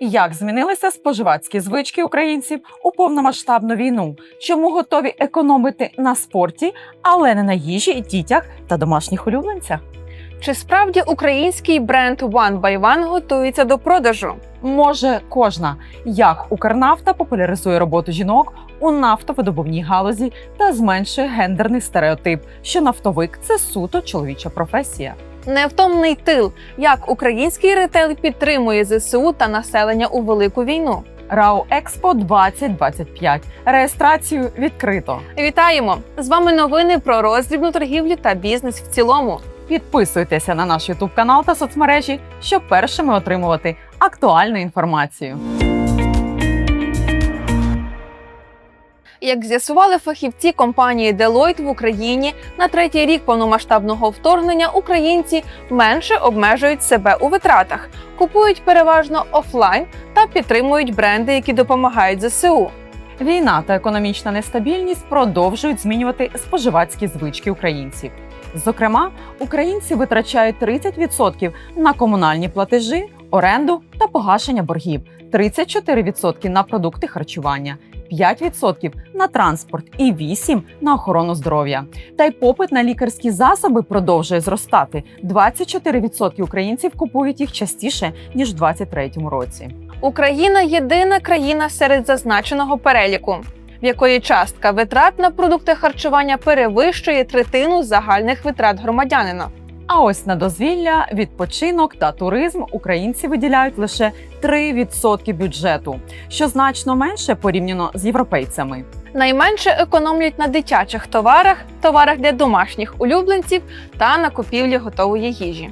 Як змінилися споживацькі звички українців у повномасштабну війну? Чому готові економити на спорті, але не на їжі, дітях та домашніх улюбленцях? Чи справді український бренд One by One готується до продажу? Може кожна, як Укрнафта популяризує роботу жінок у нафтовидобувній галузі та зменшує гендерний стереотип, що нафтовик це суто чоловіча професія. Невтомний тил, як український ретейл підтримує ЗСУ та населення у велику війну. РАО Експо 2025. Реєстрацію відкрито. Вітаємо! З вами новини про роздрібну торгівлю та бізнес в цілому. Підписуйтеся на наш Ютуб канал та соцмережі, щоб першими отримувати актуальну інформацію. Як з'ясували фахівці компанії Deloitte в Україні, на третій рік повномасштабного вторгнення українці менше обмежують себе у витратах, купують переважно офлайн та підтримують бренди, які допомагають ЗСУ. Війна та економічна нестабільність продовжують змінювати споживацькі звички українців. Зокрема, українці витрачають 30% на комунальні платежі, оренду та погашення боргів, 34% на продукти харчування, 5% на транспорт і 8% на охорону здоров'я. Та й попит на лікарські засоби продовжує зростати. 24% українців купують їх частіше ніж у 2023 році. Україна єдина країна серед зазначеного переліку, в якої частка витрат на продукти харчування перевищує третину загальних витрат громадянина. А ось на дозвілля, відпочинок та туризм українці виділяють лише 3% бюджету, що значно менше порівняно з європейцями. Найменше економлять на дитячих товарах, товарах для домашніх улюбленців та на купівлі готової їжі.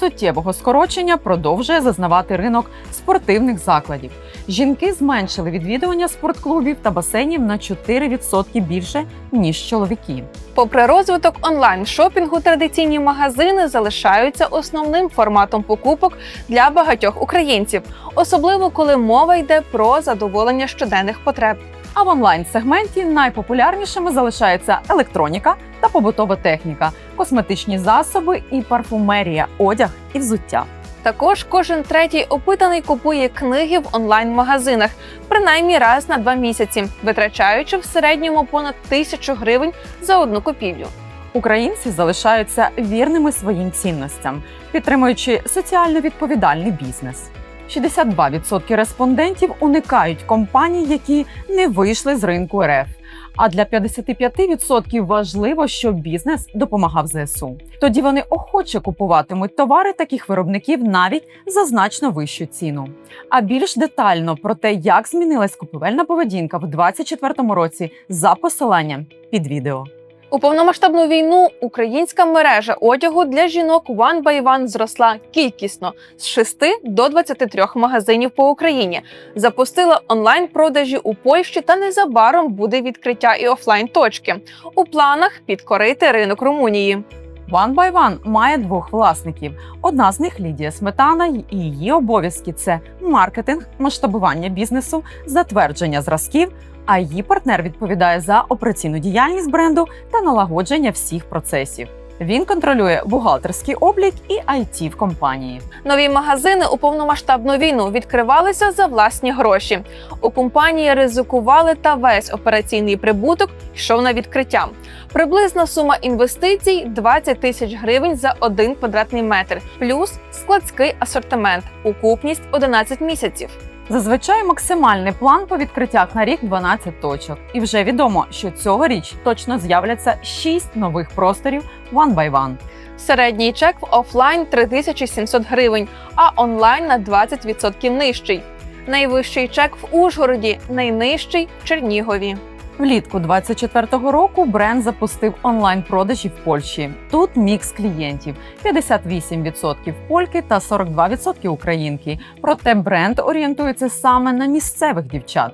Суттєвого скорочення продовжує зазнавати ринок спортивних закладів. Жінки зменшили відвідування спортклубів та басейнів на 4% більше ніж чоловіки. Попри розвиток онлайн-шопінгу, традиційні магазини залишаються основним форматом покупок для багатьох українців, особливо коли мова йде про задоволення щоденних потреб. А в онлайн-сегменті найпопулярнішими залишається електроніка та побутова техніка, косметичні засоби і парфумерія, одяг і взуття. Також кожен третій опитаний купує книги в онлайн-магазинах, принаймні раз на два місяці, витрачаючи в середньому понад тисячу гривень за одну купівлю. Українці залишаються вірними своїм цінностям, підтримуючи соціально відповідальний бізнес. 62% респондентів уникають компаній, які не вийшли з ринку РФ. А для 55% важливо, щоб бізнес допомагав ЗСУ. Тоді вони охоче купуватимуть товари таких виробників навіть за значно вищу ціну. А більш детально про те, як змінилась купівельна поведінка в 2024 році, за посиланням під відео. У повномасштабну війну українська мережа одягу для жінок One by One зросла кількісно з 6 до 23 магазинів по Україні. Запустила онлайн-продажі у Польщі та незабаром буде відкриття і офлайн точки. У планах підкорити ринок Румунії. One by One має двох власників. Одна з них Лідія Сметана, і її обов'язки це маркетинг, масштабування бізнесу, затвердження зразків. А її партнер відповідає за операційну діяльність бренду та налагодження всіх процесів. Він контролює бухгалтерський облік і IT в компанії. Нові магазини у повномасштабну війну відкривалися за власні гроші. У компанії ризикували та весь операційний прибуток йшов на відкриття. Приблизна сума інвестицій 20 тисяч гривень за один квадратний метр, плюс складський асортимент, укупність 11 місяців. Зазвичай максимальний план по відкриттях на рік 12 точок. І вже відомо, що цьогоріч точно з'являться 6 нових просторів One by One. Середній чек в офлайн 3700 гривень, а онлайн на 20% нижчий. Найвищий чек в Ужгороді, найнижчий в Чернігові. Влітку 24-го року бренд запустив онлайн-продажі в Польщі. Тут мікс клієнтів: 58% польки та 42% українки. Проте бренд орієнтується саме на місцевих дівчат.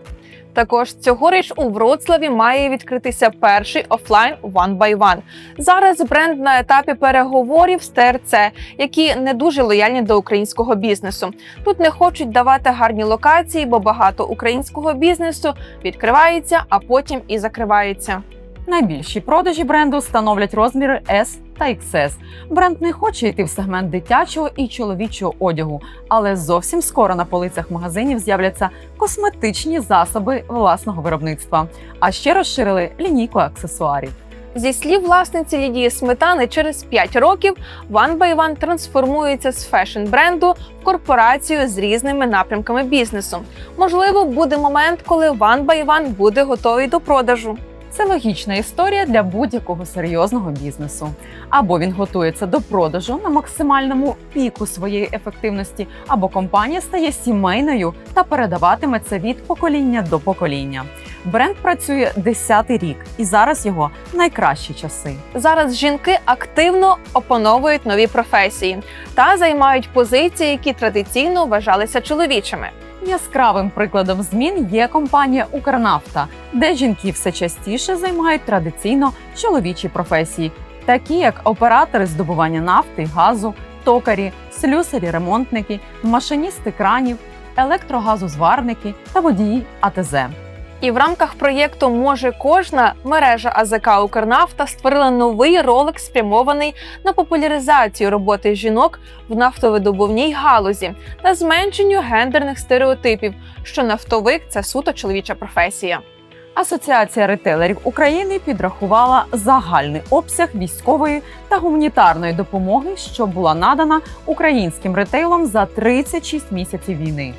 Також цьогоріч у Вроцлаві має відкритися перший офлайн One by One. Зараз бренд на етапі переговорів з ТРЦ, які не дуже лояльні до українського бізнесу. Тут не хочуть давати гарні локації, бо багато українського бізнесу відкривається, а потім і закривається. Найбільші продажі бренду становлять розміри S та XS. Бренд не хоче йти в сегмент дитячого і чоловічого одягу, але зовсім скоро на полицях магазинів з'являться косметичні засоби власного виробництва, а ще розширили лінійку аксесуарів. Зі слів власниці Лідії Сметани, через 5 років One by One трансформується з фешн-бренду в корпорацію з різними напрямками бізнесу. Можливо, буде момент, коли One by One буде готовий до продажу. Це логічна історія для будь-якого серйозного бізнесу. Або він готується до продажу на максимальному піку своєї ефективності, або компанія стає сімейною та передаватиме це від покоління до покоління. Бренд працює 10-й рік, і зараз його найкращі часи. Зараз жінки активно опановують нові професії та займають позиції, які традиційно вважалися чоловічими. Яскравим прикладом змін є компанія Укрнафта, де жінки все частіше займають традиційно чоловічі професії, такі як оператори здобування нафти, газу, токарі, слюсарі, ремонтники, машиністи кранів, електрогазозварники та водії АТЗ. І в рамках проєкту Може кожна мережа АЗК Укрнафта створила новий ролик, спрямований на популяризацію роботи жінок в нафтовидобувній галузі та зменшенню гендерних стереотипів, що нафтовик це суто чоловіча професія. Асоціація ретейлерів України підрахувала загальний обсяг військової та гуманітарної допомоги, що була надана українським ретейлом за 36 місяців війни.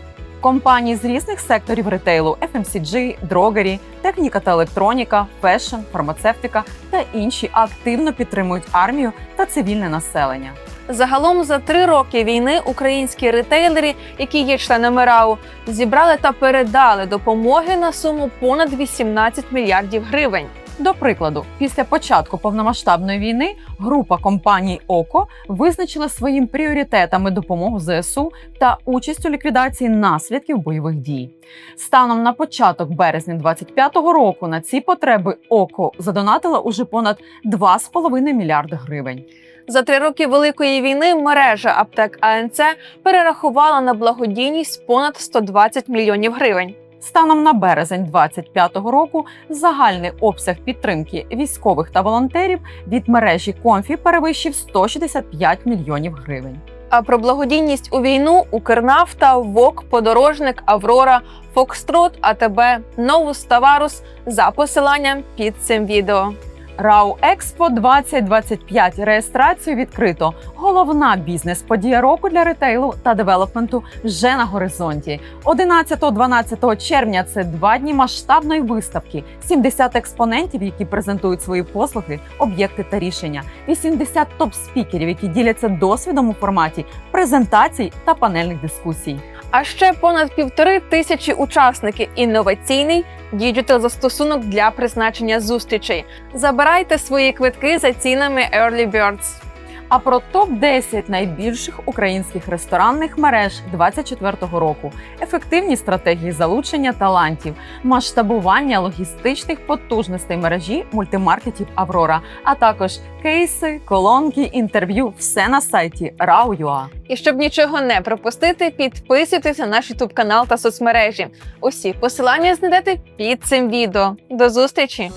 Компанії з різних секторів ретейлу FMCG, дрогері, техніка та електроніка, фешн, фармацевтика та інші активно підтримують армію та цивільне населення. Загалом за три роки війни українські ретейлери, які є членами РАУ, зібрали та передали допомоги на суму понад 18 мільярдів гривень. До прикладу, після початку повномасштабної війни група компаній ОКО визначила своїм пріоритетами допомогу ЗСУ та участь у ліквідації наслідків бойових дій. Станом на початок березня 2025 року на ці потреби ОКО задонатила уже понад 2,5 мільярди гривень. За три роки великої війни мережа аптек АНЦ перерахувала на благодійність понад 120 мільйонів гривень. Станом на березень 2025 року загальний обсяг підтримки військових та волонтерів від мережі Комфі перевищив 165 мільйонів гривень. А про благодійність у війну Укрнафта, ВОК, Подорожник, Аврора, Фокстрот, АТБ, Новус Таварус за посиланням під цим відео. Рау Експо 2025 реєстрацію відкрито. Головна бізнес-подія року для ретейлу та девелопменту вже на горизонті. 11-12 червня це два дні масштабної виставки, 70 експонентів, які презентують свої послуги, об'єкти та рішення, 80 топ-спікерів, які діляться досвідом у форматі презентацій та панельних дискусій. А ще понад півтори тисячі учасники. Інноваційний діджитал застосунок для призначення зустрічей. Забирайте свої квитки за цінами Early Birds. А про топ 10 найбільших українських ресторанних мереж 2024 року, ефективні стратегії залучення талантів, масштабування логістичних потужностей мережі мультимаркетів Аврора, а також кейси, колонки, інтерв'ю все на сайті RAW.ua. І щоб нічого не пропустити, підписуйтесь на наш YouTube канал та соцмережі. Усі посилання знайдете під цим відео. До зустрічі!